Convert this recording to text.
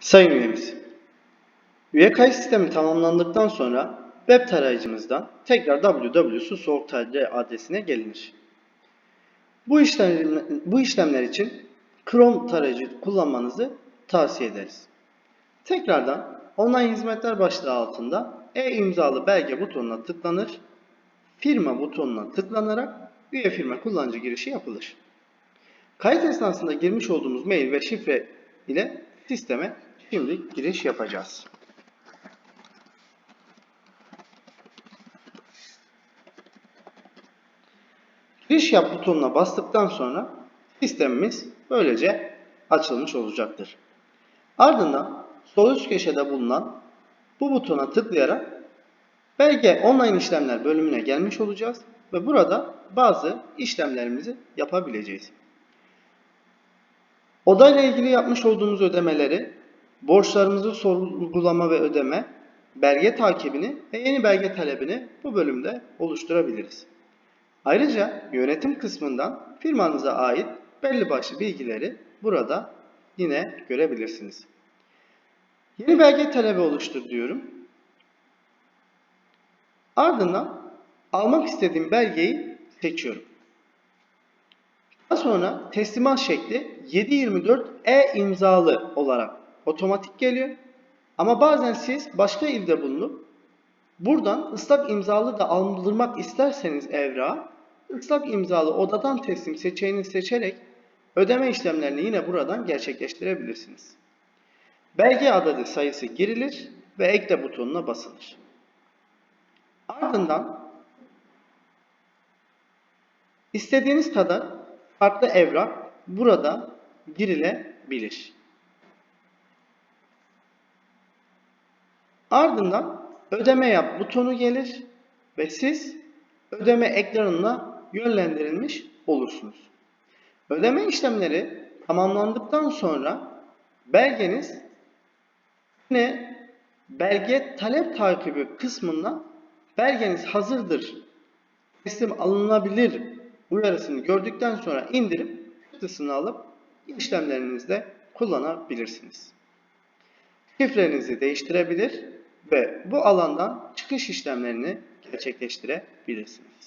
Sayın üyemiz, üye kayıt sistemi tamamlandıktan sonra web tarayıcımızdan tekrar www.soğuktar.d adresine gelinir. Bu, işlem, bu işlemler için Chrome tarayıcı kullanmanızı tavsiye ederiz. Tekrardan online hizmetler başlığı altında e-imzalı belge butonuna tıklanır, firma butonuna tıklanarak üye firma kullanıcı girişi yapılır. Kayıt esnasında girmiş olduğumuz mail ve şifre ile sisteme şimdi giriş yapacağız. Giriş yap butonuna bastıktan sonra sistemimiz böylece açılmış olacaktır. Ardından sol üst köşede bulunan bu butona tıklayarak belge online işlemler bölümüne gelmiş olacağız ve burada bazı işlemlerimizi yapabileceğiz. Odayla ilgili yapmış olduğumuz ödemeleri, borçlarımızı sorgulama ve ödeme, belge takibini ve yeni belge talebini bu bölümde oluşturabiliriz. Ayrıca yönetim kısmından firmanıza ait belli başlı bilgileri burada yine görebilirsiniz. Yeni belge talebi oluştur diyorum. Ardından almak istediğim belgeyi seçiyorum. Daha sonra teslimat şekli 724 e-imzalı olarak otomatik geliyor. Ama bazen siz başka ilde bulunup buradan ıslak imzalı da aldırmak isterseniz evrağı ıslak imzalı odadan teslim seçeneğini seçerek ödeme işlemlerini yine buradan gerçekleştirebilirsiniz. Belge adedi sayısı girilir ve ekle butonuna basılır. Ardından istediğiniz kadar farklı evrak burada girilebilir. Ardından ödeme yap butonu gelir ve siz ödeme ekranına yönlendirilmiş olursunuz. Ödeme işlemleri tamamlandıktan sonra belgeniz yine belge talep takibi kısmında belgeniz hazırdır, teslim alınabilir uyarısını gördükten sonra indirip çıktısını alıp işlemlerinizde kullanabilirsiniz. Şifrenizi değiştirebilir ve bu alandan çıkış işlemlerini gerçekleştirebilirsiniz.